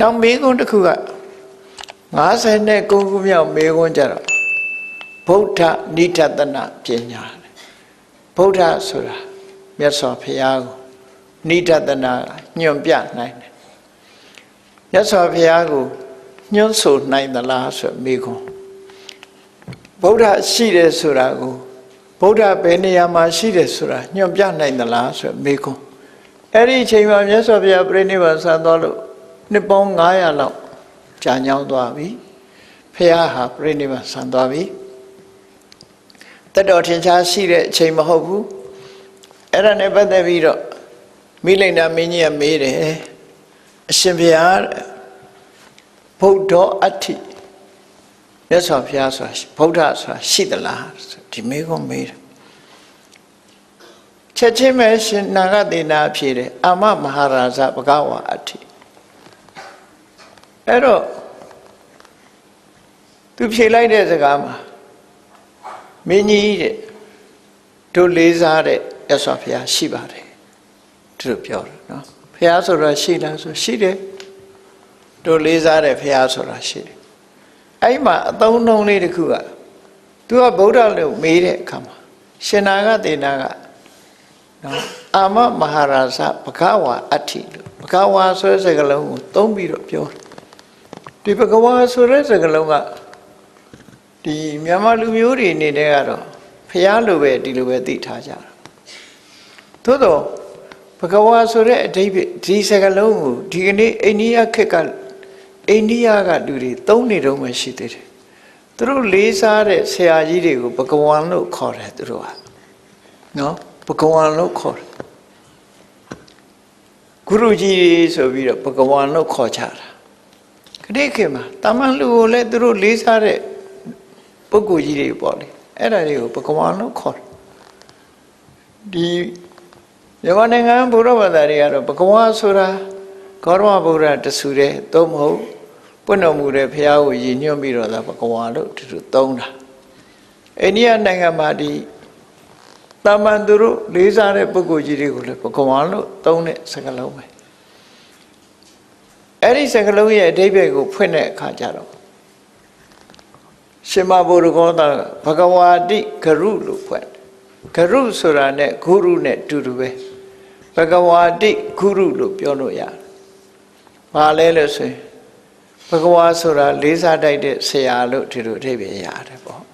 နောက်မေခွန်းတစ်ခုက59ခုမြောက်မေခွန်းကြတော့ဗုဒ္ဓနိဋ္ဌတနာပညာဗုဒ္ဓဆိုတာမြတ်စွာဘုရားကိုနိဋ္ဌတနာညွန်ပြနိုင်တယ်မြတ်စွာဘုရားကိုညွှန်းဆိုနိုင်သလားဆိုမေခွန်းဗုဒ္ဓရှိတယ်ဆိုတာကိုဗုဒ္ဓဘယ်နေရာမှာရှိတယ်ဆိုတာညွှန်ပြနိုင်သလားဆိုမေခွန်းအဲ့ဒီအချိန်မှာမြတ်စွာဘုရားပြိဋိဘံဆံတော်လို့ နှစ်ပေါင်း900လောက်ကြာညောင်းသွားပြီဖះဟာပြိဋိဘံဆံသွားပြီတတော်ထင်ရှားရှိတဲ့အချိန်မဟုတ်ဘူးအဲ့ဒါနဲ့ပတ်သက်ပြီးတော့မိလိန်နာမင်းကြီးကမေးတယ်အရှင်ဘုရားဗုဒ္ဓအဋ္ဌိမြတ်စွာဘုရားဆိုတာဗုဒ္ဓဆိုတာရှိသလားဒီမေးခွန်းမေးတယ်ချက်ချင်းပဲရှင်နာဂသေနာဖြေတယ်အာမမဟာရာဇဘဂဝါအဋ္ဌိ အဲ့တော့သူဖြေလိုက်တဲ့စကားမှာမင်းကြီးတဲ့တို့လေးစားတဲ့ရသော်ဘုရားရှိပါတယ်သူတို့ပြောတယ်နော်ဘုရားဆိုတာရှိလားဆိုရှိတယ်တို့လေးစားတဲ့ဘုရားဆိုတာရှိတယ်အဲ့မှာအသုံးနှုန်းလေးတစ်ခုကသူကဗုဒ္ဓလို့မေးတဲ့အခါမှာရှင်နာဂသေနာကနော်အာမမဟာရာဇဘဂဝါအဋ္ဌိလို့ဘဂဝါဆိုတဲ့စကားလုံးကိုသုံးပြီးတော့ပြောတယ် ဒီဘဂဝါဆိုတဲ့စကားလုံးကဒီမြန်မာလူမျိုးတွေအနေနဲ့ကတော့ဖះလိုပဲဒီလိုပဲသိထားကြတာသို့တော့ဘဂဝါဆိုတဲ့အဓိပ္ပာယ်ဒီစကားလုံးကိုဒီကနေ့အိန္ဒိယခေတ်ကအိန္ဒိယကလူတွေသုံးနေတော့မှရှိသေးတယ်သူတို့လေးစားတဲ့ဆရာကြီးတွေကိုဘဂဝါလို့ခေါ်တယ်သူတို့ကနော်ဘဂဝါလို့ခေါ်တယ်ဂုရုကြီးဆိုပြီးတော့ဘဂဝါလို့ခေါ်ကြတာ ခဏခေတ်မှာတာမန်လူကိုလည်းသူတို့လေးစားတဲ့ပုဂ္ဂိုလ်ကြီးတွေပေါ့လေအဲ့ဒါတွေကိုဘဂဝါလို့ခေါ်တယ်ဒီမြန်မာနိုင်ငံဘုရားဘာသာတွေကတော့ဘဂဝါဆိုတာဂေါရမဗုဒ္ဓတဆူတဲ့သို့မဟုတ်ပွင့်တော်မူတဲ့ဘုရားကိုရည်ညွှန်းပြီးတော့သာဘဂဝါလို့သူတို့သုံးတာအိန္ဒိယနိုင်ငံမှာဒီတာမန်သူတို့လေးစားတဲ့ပုဂ္ဂိုလ်ကြီးတွေကိုလည်းဘဂဝါလို့သုံးတဲ့စကားလုံးပဲ အဲ့ဒီစကားလုံးရဲ့အဓိပ္ပာယ်ကိုဖွင့်တဲ့အခါကျတော့ရှင်မဘုရကောတာဘဂဝါတိဂရုလို့ဖွင့်ဂရုဆိုတာနဲ့ဂုရုနဲ့တူတူပဲဘဂဝါတိဂုရုလို့ပြောလို့ရတယ်။ဘာလဲလို့ဆိုရင်ဘဂဝါဆိုတာလေးစားတိုက်တဲ့ဆရာလို့ဒီလိုအဓိပ္ပာယ်ရတယ်ပေါ့။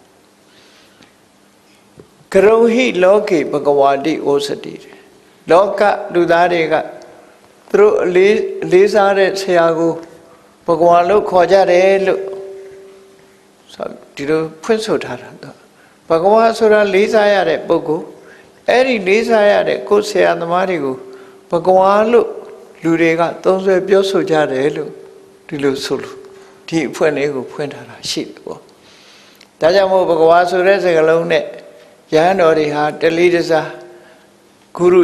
ကရုဟိလောကေဘဂဝါတိဩစတိလောကလူသားတွေက သူတို့အလေးလေးစားတဲ့ဆရာကိုဘဂဝါလို့ခေါ်ကြတယ်လို့ဆိုဒီလိုဖွင့်ဆိုထားတာတော့ဘဂဝါဆိုတာလေးစားရတဲ့ပုဂ္ဂိုလ်အဲ့ဒီလေးစားရတဲ့ကိုယ်ဆရာသမားတွေကိုဘဂဝါလို့လူတွေကသုံးဆွဲပြောဆိုကြတယ်လို့ဒီလိုဆိုလို့ဒီအဖွင့်လေးကိုဖွင့်ထားတာရှိတယ်ပေါ့ဒါကြောင့်မို့ဘဂဝါဆိုတဲ့စကားလုံးနဲ့ယဟန်တော်တွေဟာတလေးတစားဂုရု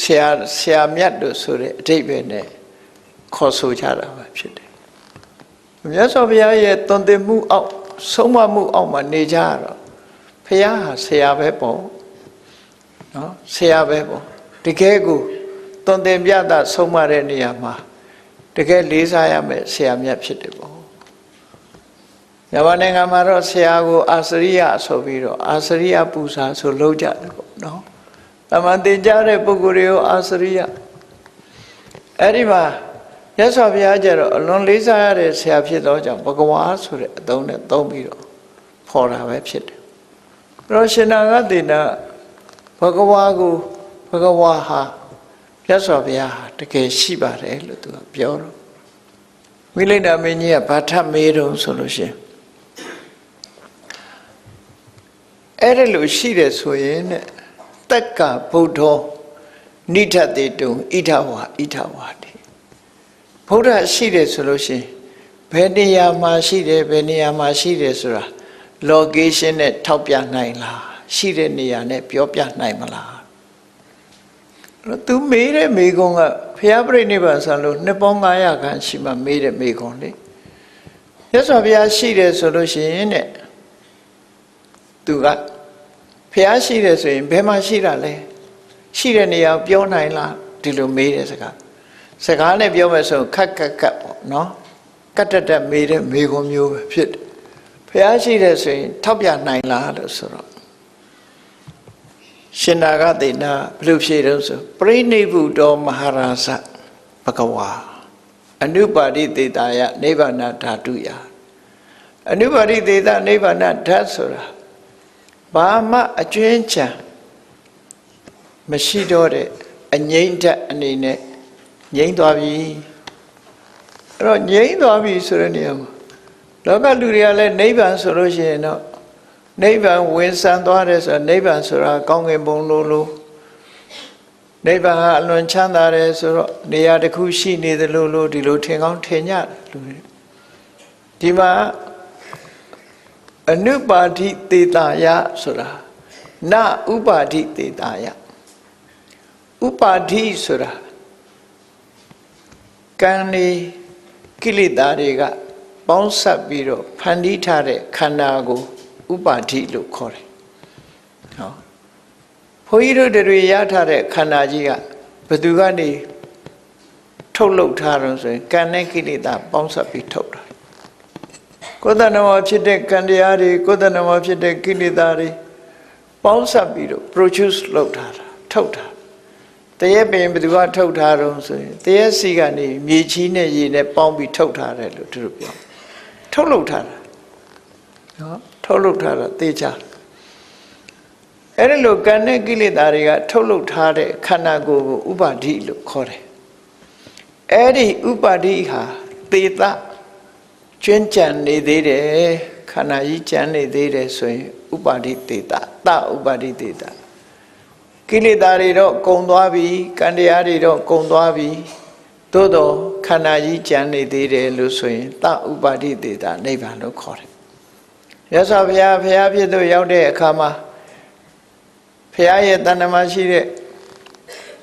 ဆရာဆရာမြတ်တို့ဆိုတဲ့အတိတ်ပဲနဲ့ခေါ်ဆိုကြတာပဲဖြစ်တယ်မြတ်စွာဘုရားရဲ့သွန်သင်မှုအောက်ဆုံးမမှုအောက်မှာနေကြရတော့ဘုရားဟာဆရာပဲပေါ့နော်ဆရာပဲပေါ့တကယ်ကိုသွန်သင်ပြတာဆုံးမတဲ့နေရာမှာတကယ်လေးစားရမယ်ဆရာမြတ်ဖြစ်တယ်ပေါ့မြန်မာနိုင်ငံမှာတော့ဆရာကိုအာစရိယဆိုပြီးတော့အာစရိယပူဇာဆိုလုပ်ကြတယ်ပေါ့နော် တမန်တင်ကြတဲ့ပုဂ္ဂိုလ်တွေကိုအာစရိယအဲ့ဒီမှာရသော်ဘုရားကျတော့အလွန်လေးစားရတဲ့ဆရာဖြစ်သောကြောင့်ဘဂဝါဆိုတဲ့အသုံးနဲ့သုံးပြီးတော့ဖော်တာပဲဖြစ်တယ်။ရောရှင်နာဂတေနာဘဂဝါကိုဘဂဝါဟာရသော်ဘုရားဟာတကယ်ရှိပါတယ်လို့သူကပြောတော့မိလိဒ္ဓမင်းကြီးကဘာထမေးတော့ဆိုလို့ရှိရင်အဲ့ဒါလို့ရှိတယ်ဆိုရင်တဲ့ တက်ကဗုဒ္ဓောနိထတေတုံဣထဝါဣထဝါတိဗုဒ္ဓရှိတယ်ဆိုလို့ရှိရင်ဘယ်နေရာမှာရှိတယ်ဘယ်နေရာမှာရှိတယ်ဆိုတာ location နဲ့ထောက်ပြနိုင်လားရှိတဲ့နေရာနဲ့ပြောပြနိုင်မလားသူမေးတဲ့မေကုံကဘုရားပြိဋိဘံဆံလို့နှစ်ပေါင်း900ခန်းရှိမှမေးတဲ့မေကုံလေရသော်ဘုရားရှိတယ်ဆိုလို့ရှိရင်တဲ့သူက ဘုရားရှိတယ်ဆိုရင်ဘယ်မှာရှိတာလဲရှိတဲ့နေရာပြောနိုင်လားဒီလိုမေးတဲ့စကားစကားနဲ့ပြောမယ်ဆိုရင်ခက်ခက်ခက်ပေါ့နော်ကတ်တက်တက်မေးတဲ့မေခွန်မျိုးပဲဖြစ်တယ်ဖះရှိတယ်ဆိုရင်ထောက်ပြနိုင်လားလို့ဆိုတော့ရှင်နာဂသေနာဘယ်လိုဖြေတော့ဆိုပရိနိဗ္ဗုတောမဟာရာဇဘဂဝါအနုပါတိတေတာယနိဗ္ဗာန်ဓာတုယအနုပါတိတေတာနိဗ္ဗာန်ဓာတ်ဆိုတာ ဘာမှအကျွင်းချံမရှိတော့တဲ့အငိမ့်ဓာတ်အနေနဲ့ငိမ့်သွားပြီအဲ့တော့ငိမ့်သွားပြီဆိုတဲ့နေရာမှာလောကလူတွေကလည်းနိဗ္ဗာန်ဆိုလို့ရှိရင်တော့နိဗ္ဗာန်ဝင်ဆံသွားတယ်ဆိုတာနိဗ္ဗာန်ဆိုတာကောင်းကင်ဘုံလိုလိုနိဗ္ဗာန်ဟာအလွန်ချမ်းသာတယ်ဆိုတော့နေရာတစ်ခုရှိနေတယ်လို့လို့ဒီလိုထင်ကောင်းထင်ကြတယ်လူတွေဒီမှာ အနုပါတိတေတာယဆိုတာနဥပါတိတေတာယဥပါတိဆိုတာကံနေကိလေသာတွေကပေါင်းစပ်ပြီးတော့ဖန်တီးထားတဲ့ခန္ဓာကိုဥပါတိလို့ခေါ်တယ်။ဟောဘုန်းကြီးတို့တွေရထားတဲ့ခန္ဓာကြီးကဘယ်သူကနေထုတ်လုပ်ထားတော့ဆိုရင်ကံနဲ့ကိလေသာပေါင်းစပ်ပြီးထုတ်တာ။ ကိုယ်တဏ္ဍာဖြစ်တဲ့ကံတရားတွေကိုယ်တဏ္ဍာဖြစ်တဲ့ကိလေသာတွေပေါင်းစပ်ပြီးတော့ produce လုပ်ထားတာထုတ်တာတရက်ပင်ဘယ်သူကထုတ်ထားတော့ဆိုရင်တရက်စီကနေမြေချီးနဲ့ရေနဲ့ပေါင်းပြီးထုတ်ထားတယ်လို့သူတို့ပြောထုတ်လုပ်ထားတာနော်ထုတ်လုပ်ထားတာသိချအဲ့ဒီလိုကံနဲ့ကိလေသာတွေကထုတ်လုပ်ထားတဲ့ခန္ဓာကိုယ်ကိုဥပါဒိလို့ခေါ်တယ်အဲ့ဒီဥပါဒိဟာသေတ ကျွမ်းကြံနေသေးတယ်ခန္ဓာကြီးကြံနေသေးတယ်ဆိုရင်ဥပါဒိသေတတဥပါဒိသေတကိလေသာတွေတော့ကုံသွားပြီကံတရားတွေတော့ကုံသွားပြီသို့တော့ခန္ဓာကြီးကြံနေသေးတယ်လို့ဆိုရင်တဥပါဒိသေတနိဗ္ဗာန်လို့ခေါ်တယ်ရသော်ဘုရားဘုရားဖြစ်သူရောက်တဲ့အခါမှာဘုရားရဲ့တဏ္ဍမရှိတဲ့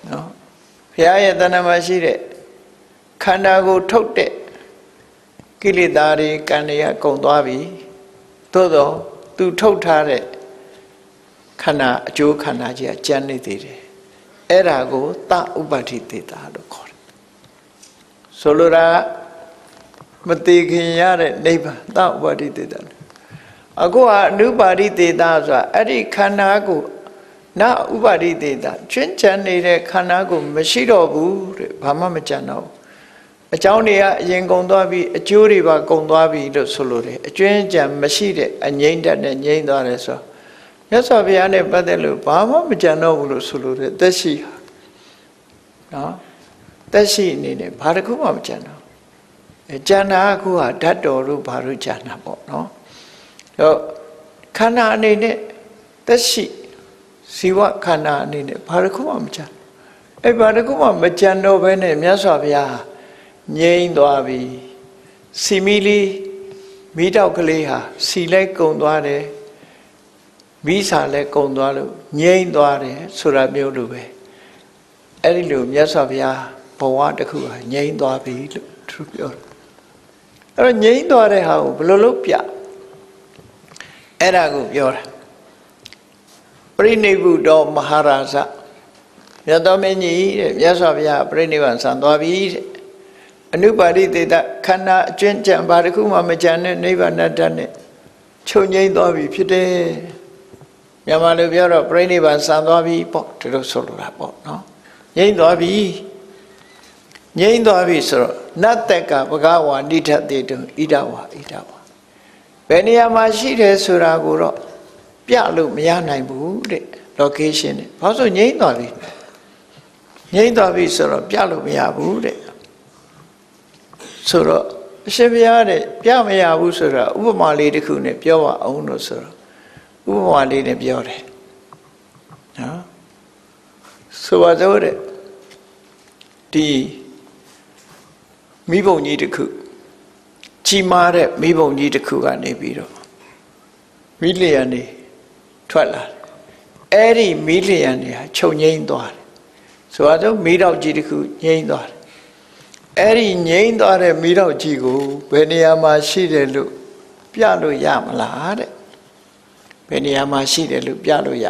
နော်ဘုရားရဲ့တဏ္ဍမရှိတဲ့ခန္ဓာကိုထုတ်တဲ့ ကိလေသာတွေကံတွေကကုံသွားပြီသို့တော့သူထုတ်ထားတဲ့ခန္ဓာအကျိုးခန္ဓာကြီးကကျန်နေသေးတယ်အဲ့ဒါကိုတဥပ္ပတိတေတာလို့ခေါ်တယ်ဆိုလိုတာမတိခင်ရတဲ့နိဗ္ဗာန်တဥပ္ပတိတေတာအခုကအနုပါတိတေတာဆိုတာအဲ့ဒီခန္ဓာကိုနဥပ္ပတိတေတာကျွင်းချန်နေတဲ့ခန္ဓာကိုမရှိတော့ဘူးတဲ့ဘာမှမကြံတော့ဘူး အကြောင်းတွေကအရင်ကုံသွားပြီအကျိုးတွေပါကုံသွားပြီလို့ဆိုလိုတယ်အကျွင်းကြံမရှိတဲ့အငိမ့်တက်နဲ့ငိမ့်သွားတယ်ဆိုတော့မြတ်စွာဘုရားနဲ့ပတ်သက်လို့ဘာမှမကြံတော့ဘူးလို့ဆိုလိုတယ်သက်ရှိဟာနော်သက်ရှိအနေနဲ့ဘာတစ်ခုမှမကြံတော့အဲကြံတာကခုဟာဓာတ်တော်တို့ဘာလို့ကြံတာပေါ့နော်တော့ခန္ဓာအနေနဲ့သက်ရှိဇီဝခန္ဓာအနေနဲ့ဘာတစ်ခုမှမကြံအဲဘာတစ်ခုမှမကြံတော့ဘဲနဲ့မြတ်စွာဘုရား ငြိမ့်သွားပြီစီမီလီမိတောက်ကလေးဟာစီလိုက်ကုံသွားတယ်မိစာလည်းကုံသွားလို့ငြိမ့်သွားတယ်ဆိုတာမျိုးလိုပဲအဲ့ဒီလိုမြတ်စွာဘုရားဘဝတစ်ခုဟာငြိမ့်သွားပြီလို့သူပြောတယ်အဲ့တော့ငြိမ့်သွားတဲ့ဟာကိုဘယ်လိုလုပ်ပြအဲ့ဒါကိုပြောတာပရိနိဗ္ဗုတောမဟာရာဇမြတ်တော်မင်းကြီးတဲ့မြတ်စွာဘုရားပြိဋိဘံဆံသွားပြီတဲ့ အနုပါတိတေတခန္ဓာအကျဉ်းကြံဘာတစ်ခုမှမကြံတဲ့နိဗ္ဗာန်တတ်နဲ့ချုပ်ငိမ့်သွားပြီဖြစ်တယ်မြန်မာလိုပြောတော့ပြိဋိဘံဆံသွားပြီပေါ့ဒီလိုဆိုလိုတာပေါ့နော်ငိမ့်သွားပြီငိမ့်သွားပြီဆိုတော့နတ်တက်ကဘဂဝါဏိထတေတုဣဒဝါဣဒဝါဘယ်နေရာမှာရှိတယ်ဆိုတာကိုတော့ပြလို့မရနိုင်ဘူးတဲ့ location နဲ့ဘာလို့ငိမ့်သွားပြီငိမ့်သွားပြီဆိုတော့ပြလို့မရဘူးတဲ့ ဆိုတော့အရှင်ဘုရားတဲ့ပြမရဘူးဆိုတော့ဥပမာလေးတစ်ခုနဲ့ပြောပါအောင်လို့ဆိုတော့ဥပမာလေးနဲ့ပြောတယ်နော်ဆိုပါစို့တဲ့ဒီမိဘုံကြီးတစ်ခုကြီးမားတဲ့မိဘုံကြီးတစ်ခုကနေပြီးတော့မိလျံနေထွက်လာတယ်အဲ့ဒီမိလျံနေဟာခြုံငိမ့်သွားတယ်ဆိုတော့မိတော့ကြီးတစ်ခုငိမ့်သွားတယ် အဲ့ဒီငိမ့်သွားတဲ့မိတော့ကြီးကိုဘယ်နေရာမှာရှိတယ်လို့ပြလို့ရမလားတဲ့ဘယ်နေရာမှာရှိတယ်လို့ပြလို့ရ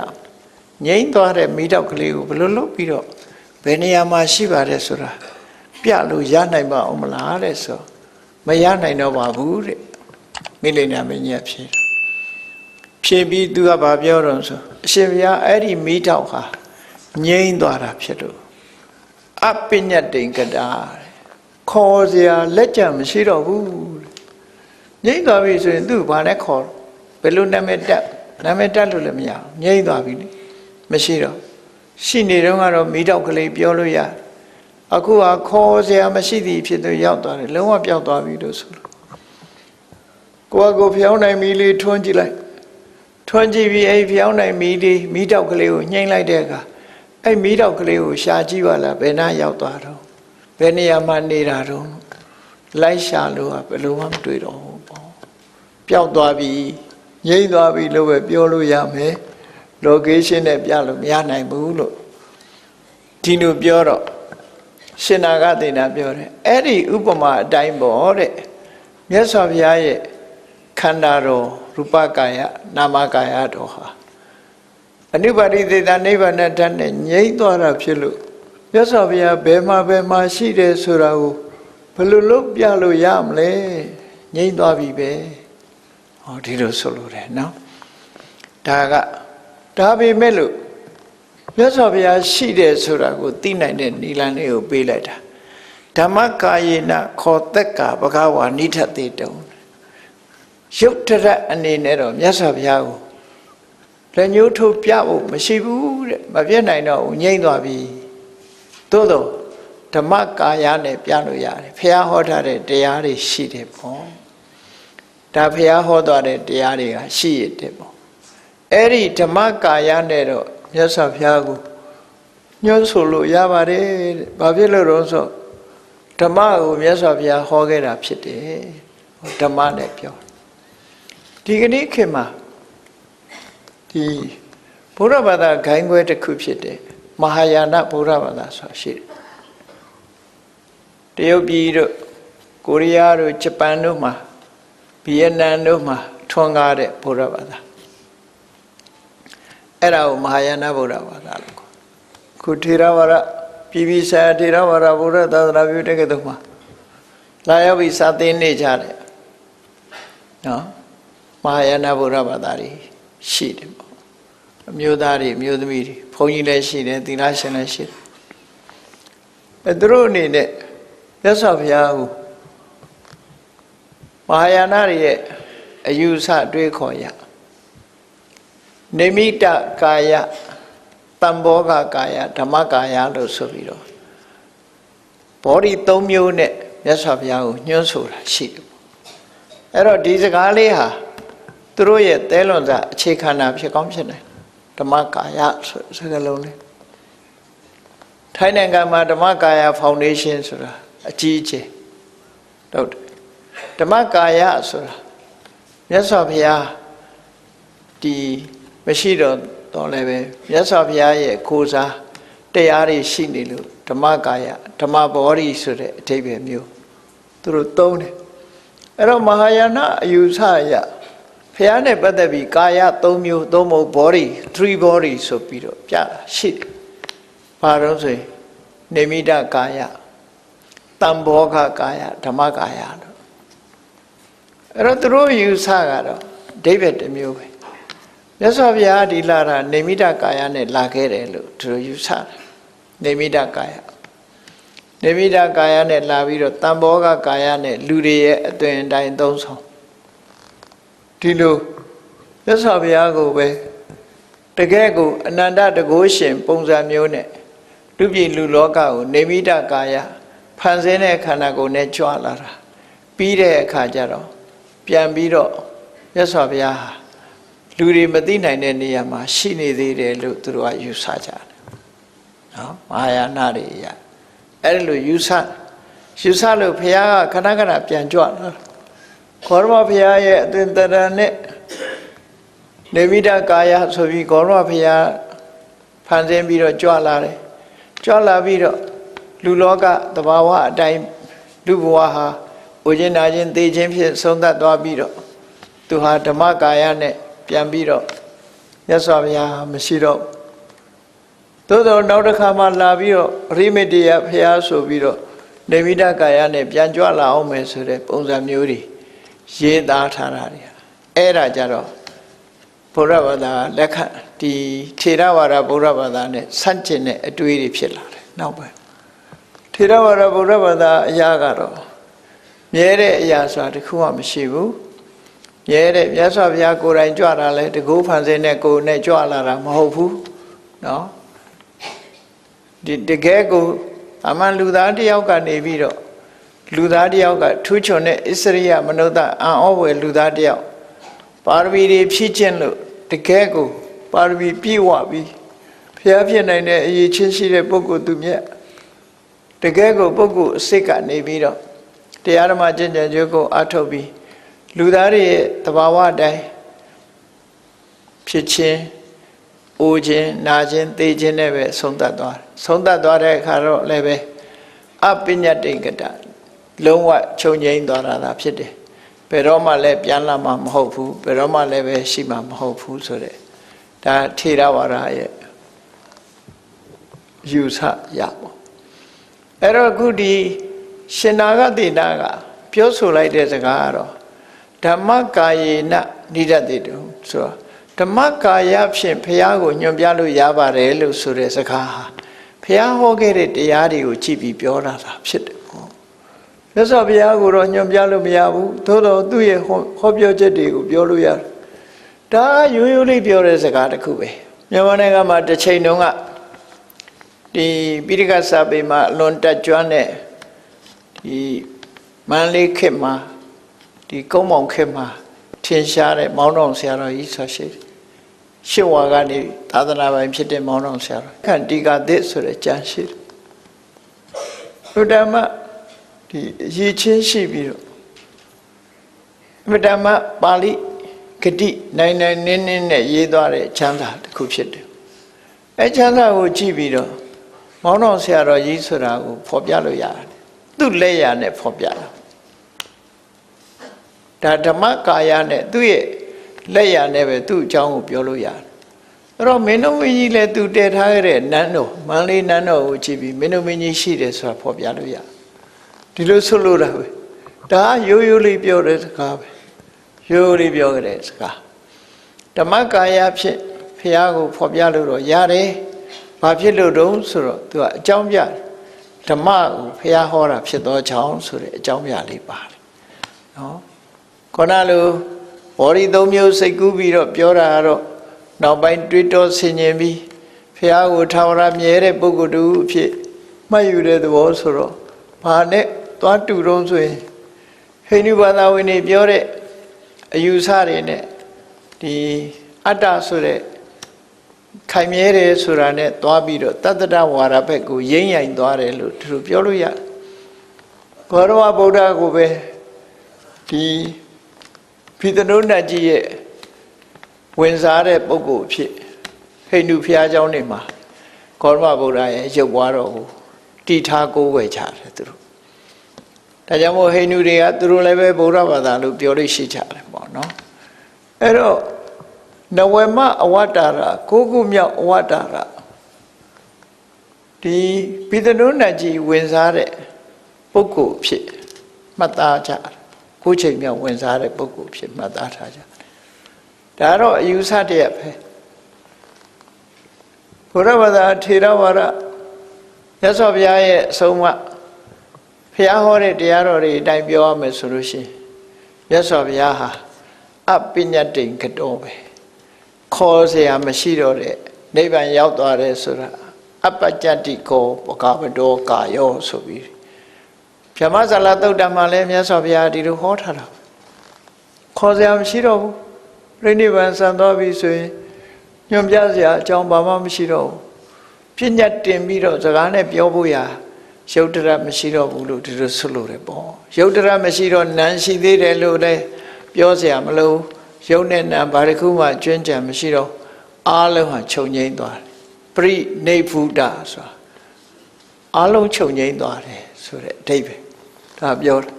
ငိမ့်သွားတဲ့မိတော့ကလေးကိုဘယ်လိုလုပ်ပြီးတော့ဘယ်နေရာမှာရှိပါတယ်ဆိုတာပြလို့ရနိုင်ပါအောင်မလားတဲ့ဆိုမရနိုင်တော့ပါဘူးတဲ့မိလိန်နာမင်းကြီးကဖြေတာဖြေပြီးသူကဘာပြောတော့ဆိုအရှင်ဘုရားအဲ့ဒီမိတောက်ဟာငြိမ့်သွားတာဖြစ်လို့အပညတ်တိန်ကတာတဲ့ ခေါ်เสียလက်ကြံမရှိတော့ဘူးတဲ့ငြိမ့်သွားပြီဆိုရင်သူ့ဘာနဲ့ခေါ်ဘယ်လိုနာမည်တက်နာမည်တက်လို့လည်းမရဘူးငြိမ့်သွားပြီလေမရှိတော့ရှိနေတော့ကတော့မိတောက်ကလေးပြောလို့ရတယ်အခုဟာခေါ်เสียမရှိသည်ဖြစ်သူရောက်သွားတယ်လုံးဝပျောက်သွားပြီလို့ဆိုလို့ကိုကကိုဖျောင်းနိုင်မီလေးထွန်းကြည့်လိုက်ထွန်းကြည့်ပြီးအဲ့ဖျောင်းနိုင်မီလေးမိတောက်ကလေးကိုညှိမ့်လိုက်တဲ့အခါအဲ့မိတောက်ကလေးကိုရှာကြည့်ပါလားဘယ်နှရောက်သွားတော့ ဘယ်နေရာမှာနေတာတော့လိုက်ရှာလို့ကဘယ်လိုမှမတွေ့တော့ဘူးပေါ့ပျောက်သွားပြီငြိမ့်သွားပြီလို့ပဲပြောလို့ရမယ် location နဲ့ပြလို့မရနိုင်ဘူးလို့ဒီလိုပြောတော့ရှင်နာဂသေနာပြောတယ်အဲ့ဒီဥပမာအတိုင်းပေါ့တဲ့မြတ်စွာဘုရားရဲ့ခန္ဓာတော်ရူပကာယနာမကာယတော်ဟာအနုပါတိသေတာနိဗ္ဗာန်ဓာတ်နဲ့ငြိမ့်သွားတာဖြစ်လို့ မြတ်စွာဘုရားဘယ်မှာဘယ်မှာရှိတယ်ဆိုတာကိုဘယ်လိုလုပ်ပြလို့ရမလဲငြိမ့်သွားပြီပဲဟောဒီလိုဆိုလို့တယ်နော်ဒါကဒါပေမဲ့လို့မြတ်စွာဘုရားရှိတယ်ဆိုတာကိုသိနိုင်တဲ့နိလန်လေးကိုပေးလိုက်တာဓမ္မကာယေနခောတက္ကာဘဂဝါနိထတေတုံရုပ်တရက်အနေနဲ့တော့မြတ်စွာဘုရားကိုလက်ညှိုးထုတ်ပြဖို့မရှိဘူးတဲ့မပြတ်နိုင်တော့ဘူးငြိမ့်သွားပြီ သို့တော့ဓမ္မကာယနဲ့ပြလို့ရတယ်ဘုရားဟောထားတဲ့တရားတွေရှိတယ်ပေါ့ဒါဘုရားဟောသွားတဲ့တရားတွေကရှိရတဲ့ပေါ့အဲ့ဒီဓမ္မကာယနဲ့တော့မြတ်စွာဘုရားကိုညွှန်းဆိုလို့ရပါတယ်တဲ့။ဘာဖြစ်လို့တော့ဆိုဓမ္မကိုမြတ်စွာဘုရားဟောခဲ့တာဖြစ်တယ်။ဓမ္မနဲ့ပြော။ဒီကနေ့ခေတ်မှာဒီဘုရားဘာသာဂိုင်းခွဲတစ်ခုဖြစ်တယ်။ မဟာယာနဘုရားဘာသာဆိုတာရှိတယ်။တရုတ်ပြည်တို့ကိုရီးယားတို့ဂျပန်တို့မှာဗီယက်နမ်တို့မှာထွန်းကားတဲ့ဘုရားဘာသာအဲ့ဒါကိုမဟာယာနဗုဒ္ဓဘာသာလို့ခေါ်ခုထေရဝါဒပြည်ပြည်ဆိုင်ရာထေရဝါဒဗုဒ္ဓသာသနာပြုတဲ့ကတုံးမှာလာရောက်ပြီးစာသင်နေကြတယ်နော်မဟာယာနဗုဒ္ဓဘာသာတွေရှိတယ်ပေါ့ အမျိုးသားတွေအမျိုးသမီးတွေဘုန်းကြီးလည်းရှိတယ်သီလရှင်လည်းရှိတယ်အဲသူတို့အနေနဲ့မြတ်စွာဘုရားကိုမဟာယာနတွေရဲ့အယူဆအတွေးခေါ်ရနေမိတကာယတံဘောဂကာယဓမ္မကာယလို့ဆိုပြီးတော့ဘောဓိ၃မျိုးနဲ့မြတ်စွာဘုရားကိုညွှန်းဆိုတာရှိတယ်ပေါ့အဲ့တော့ဒီစကားလေးဟာသူတို့ရဲ့သဲလွန်စာအခြေခံတာဖြစ်ကောင်းဖြစ်နိုင် ဓမ္မကာယဆိုစကားလုံးလေးထိုင်းနိုင်ငံမှာဓမ္မကာယဖောင်ဒေးရှင်းဆိုတာအကြီးအကျယ်ဟုတ်တယ်ဓမ္မကာယဆိုတာမြတ်စွာဘုရားဒီမရှိတော့တော့လည်းပဲမြတ်စွာဘုရားရဲ့ကိုးစားတရားတွေရှိနေလို့ဓမ္မကာယဓမ္မဘောဓိဆိုတဲ့အဓိပ္ပာယ်မျိုးသူတို့သုံးတယ်အဲ့တော့မဟာယာနအယူဆအရ ဘုရားနဲ့ပတ်သက်ပြီးကာယ၃မျိုးသုံးမဟုတ် body three body ဆိုပြီးတော့ပြတာရှိတယ်ဘာလို့ဆိုရင်နေမိတကာယတံဘောဂကာယဓမ္မကာယလို့အဲ့တော့သူတို့ယူဆကတော့အဓိပ္ပာယ်တစ်မျိုးပဲမြတ်စွာဘုရားဒီလာတာနေမိတကာယနဲ့လာခဲ့တယ်လို့သူတို့ယူဆတယ်နေမိတကာယနေမိတကာယနဲ့လာပြီးတော့တံဘောဂကာယနဲ့လူတွေရဲ့အသွင်အတိုင်းသုံးဆောင် ဒီလိုမြတ်စွာဘုရားကိုပဲတကယ်ကိုအနန္တတကုရှင် ပုံစံမျိုးနဲ့လူပြည်လူလောကကိုနေမိတကာယဖန်ဆင်းတဲ့ခန္ဓာကိုယ်နဲ့ကြွလာတာပြီးတဲ့အခါကျတော့ပြန်ပြီးတော့မြတ်စွာဘုရားဟာလူတွေမသိနိုင်တဲ့နေရာမှာရှိနေသေးတယ်လို့သူတို့ကယူဆကြတယ်နော်မဟာယာနတွေရအဲ့ဒီလိုယူဆယူဆလို့ဘုရားကခဏခဏပြန်ကြွလာ ခေါရမဘုရားရဲ့အသင်္တရနဲ့နေမိတကာယဆိုပြီးခေါရမဘုရားဖန်ဆင်းပြီးတော့ကြွလာတယ်ကြွလာပြီးတော့လူလောကသဘာဝအတိုင်းလူဘဝဟာဥကျင်နာခြင်းသိခြင်းဖြင့်ဆုံးသက်သွားပြီးတော့သူဟာဓမ္မကာယနဲ့ပြန်ပြီးတော့မြတ်စွာဘုရားမရှိတော့သို့တော့နောက်တစ်ခါမှလာပြီးတော့ရိမတေယဘုရားဆိုပြီးတော့နေမိတကာယနဲ့ပြန်ကြွလာအောင်မယ်ဆိုတဲ့ပုံစံမျိုးတွေ ရေးသားထားတာတွေအဲ့ဒါကြတော့ဘုရားဘာသာလက်ခံဒီထေရဝါဒဘုရားဘာသာနဲ့ဆန့်ကျင်တဲ့အတွေးတွေဖြစ်လာတယ်နောက်ပိုင်းထေရဝါဒဘုရားဘာသာအရာကတော့မြဲတဲ့အရာဆိုတာတစ်ခုမှမရှိဘူးမြဲတဲ့မြတ်စွာဘုရားကိုယ်တိုင်ကြွတာလဲတကူဖန်ဆင်းတဲ့ကိုယ်နဲ့ကြွလာတာမဟုတ်ဘူးเနာะဒီတကယ်ကိုအမှန်လူသားတစ်ယောက်ကနေပြီးတော့ လူသားတစ်ယောက်ကထူးချွန်တဲ့အစ္စရိယမနုဿအံ့ဩဝယ်လူသားတစ်ယောက်ပါရမီတွေဖြည့်ကျင့်လို့တကယ်ကိုပါရမီပြည့်ဝပြီးဖျားဖြစ်နိုင်တဲ့အရေးချင်းရှိတဲ့ပုဂ္ဂိုလ်သူမြတ်တကယ်ကိုပုဂ္ဂိုလ်အစစ်ကနေပြီးတော့တရားဓမ္မကျင့်ကြံကြိုးကိုအထုတ်ပြီးလူသားတွေရဲ့သဘာဝအတိုင်းဖြစ်ခြင်းအိုခြင်းနာခြင်းသိခြင်းနဲ့ပဲဆုံးသတ်သွားတယ်ဆုံးသတ်သွားတဲ့အခါတော့လည်းပဲအပညတ်တိကတ လုံးဝချုပ်ငြိမ်းသွားတာသာဖြစ်တယ်ဘယ်တော့မှလည်းပြန်လာမှာမဟုတ်ဘူးဘယ်တော့မှလည်းပဲရှိမှာမဟုတ်ဘူးဆိုတဲ့ဒါထေရဝါဒရဲ့ယူဆရပေါ့အဲ့တော့အခုဒီရှင်နာဂတိနာကပြောဆိုလိုက်တဲ့စကားကတော့ဓမ္မကာယေနနိဒတိတုဆိုတော့ဓမ္မကာယဖြင့်ဘုရားကိုညွှန်ပြလို့ရပါတယ်လို့ဆိုတဲ့စကားဟာဘုရားဟောခဲ့တဲ့တရားတွေကိုကြည့်ပြီးပြောတာသာဖြစ်တယ်ပေါ့ မြတ်စွာဘုရားကိုတော့ညွှန်ပြလို့မရဘူးသို့တော့သူ့ရဲ့ဟောပြောချက်တွေကိုပြောလို့ရတယ်ဒါရိုးရိုးလေးပြောတဲ့စကားတစ်ခုပဲမြန်မာနိုင်ငံမှာတစ်ချိန်တုန်းကဒီပိဋကစာပေမှာအလွန်တက်ကြွတဲ့ဒီမန္တလေးခေတ်မှာဒီကုန်းမောင်ခေတ်မှာထင်ရှားတဲ့မောင်းတော်ဆရာတော်ကြီးဆိုရှိတယ်ရှစ်ဝါကနေသာသနာပိုင်ဖြစ်တဲ့မောင်းတော်ဆရာတော်ခန့်ဒီကာသစ်ဆိုတဲ့ကျမ်းရှိတယ်ဘုဒ္ဓမ ဒီအရေးချင်းရှိပြီးတော့ဘုဒ္ဓမပါဠိဂတိနိုင်နိုင်နင်းနင်းနဲ့ရေးသွားတဲ့ချမ်းသာတစ်ခုဖြစ်တယ်အဲချမ်းသာကိုကြည့်ပြီးတော့မောင်းတော်ဆရာတော်ကြီးဆိုတာကိုဖော်ပြလို့ရတယ်သူ့လက်ရနဲ့ဖော်ပြတာဒါဓမ္မကာယနဲ့သူ့ရဲ့လက်ရနဲ့ပဲသူ့အကြောင်းကိုပြောလို့ရတယ်အဲ့တော့မင်းတို့မင်းကြီးလည်းသူတည်ထားခဲ့တဲ့နန်းတော်မန္တလေးနန်းတော်ကိုကြည့်ပြီးမင်းတို့မင်းကြီးရှိတယ်ဆိုတာဖော်ပြလို့ရ ဒီလိုဆိုလို့တာပဲဒါရိုးရိုးလေးပြောတဲ့စကားပဲရိုးရိုးလေးပြောကြတဲ့စကားဓမ္မကာယဖြင့်ဖះကိုဖော်ပြလို့တော့ရတယ်ဘာဖြစ်လို့တုံးဆိုတော့သူကအကြောင်းပြဓမ္မကိုဖះဟောတာဖြစ်သောကြောင့်ဆိုတဲ့အကြောင်းပြလေးပါတယ်နော်ခေါဏလိုဘောရီသုံးမျိုးစိတ်ကူးပြီးတော့ပြောတာကတော့နောက်ပိုင်းတွေးတောဆင်ခြင်ပြီးဖះကိုထာဝရမြဲတဲ့ပုဂ္ဂိုလ်တူအဖြစ်မှတ်ယူတဲ့သဘောဆိုတော့ဘာနဲ့ သွားတူတော့ဆိုရင်ဟိန္ဒူဘာသာဝင်တွေပြောတဲ့အယူဆတွေနဲ့ဒီအတ္တဆိုတဲ့ခိုင်မြဲတယ်ဆိုတာနဲ့သွားပြီးတော့တတ္တတဝါရဘက်ကိုရိမ့်ရိုင်သွားတယ်လို့သူတို့ပြောလို့ရတယ်။ဘောရဝဗုဒ္ဓကိုပဲဒီဖီတနုနတ်ကြီးရဲ့ဝင်စားတဲ့ပုဂ္ဂိုလ်အဖြစ်ဟိန္ဒူဘုရားကျောင်းတွေမှာကောရမဗုဒ္ဓရဲ့ရုပ်ပွားတော်ကိုတီထားကိုးဝယ်ကြတယ်သူတို့ ဒါကြောင့်မို့ဟိန္ဒူတွေကသူတို့လည်းပဲဗုဒ္ဓဘာသာလို့ပြောလို့ရှိကြတယ်ပေါ့နော်အဲ့တော့နဝမအဝတ္တာရကိုကုမြောက်အဝတ္တာရဒီပိသနုနတ်ကြီးဝင်စားတဲ့ပုဂ္ဂိုလ်ဖြစ်မှတ်သားကြတယ်ကိုချိန်မြောက်ဝင်စားတဲ့ပုဂ္ဂိုလ်ဖြစ်မှတ်သားထားကြတယ်ဒါတော့အယူဆတည်းပဲဘုရားဘာသာထေရဝါဒရသော်ဘုရားရဲ့အဆုံးအမဘု ရားဟောတဲ့တရားတော်တွေအတိုင်းပြောရမယ်ဆိုလို့ရှိရင်ရသော်ဘုရားဟာအပညတ်တိန်ကတော်ပဲခေါ်เสียမရှိတော့တဲ့နိဗ္ဗာန်ရောက်သွားတယ်ဆိုတာအပัจจတိကောပကဝတောကာယောဆိုပြီးဗြဟ္မဇာလသုတ်တံမှာလည်းမြတ်စွာဘုရားဒီလိုဟောထားတာခေါ်เสียမရှိတော့ဘူးပြိဋိဘံဆံသွားပြီဆိုရင်ညွန်ပြเสียအကြောင်းဘာမှမရှိတော့ဘူးပြညတ်တင်ပြီးတော့စကားနဲ့ပြောဖို့ရာ ရုပ်တရမရှိတော့ဘူးလို့ဒီလိုဆိုလို့တယ်ပေါ့ရုပ်တရမရှိတော့နန်းရှိသေးတယ်လို့လည်းပြောเสียမလို့ရုပ်နဲ့နာဘာတစ်ခုမှကျွင်းကြံမရှိတော့အားလုံးဟာခြုံငိမ့်သွားတယ်ပရိနေဖုဒဆိုတာအားလုံးခြုံငိမ့်သွားတယ်ဆိုတဲ့အဓိပ္ပာယ်ဒါပြောတယ်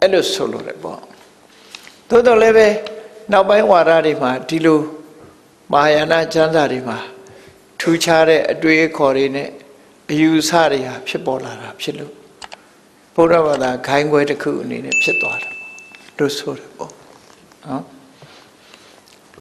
အဲ့လိုဆိုလို့ရပေါ့သို့တော်လည်းပဲနောက်ပိုင်းဝါဒတွေမှာဒီလိုမဟာယာနကျမ်းစာတွေမှာထူးခြားတဲ့အတွေ့အခေါ်တွေနဲ့ အယူဆတွေဟာဖြစ်ပေါ်လာတာဖြစ်လို့ဘုရားဘာသာခိုင်းခွဲတစ်ခုအနေနဲ့ဖြစ်သွားတယ်ပေါ့တို့ဆိုတယ်ပေါ့နော်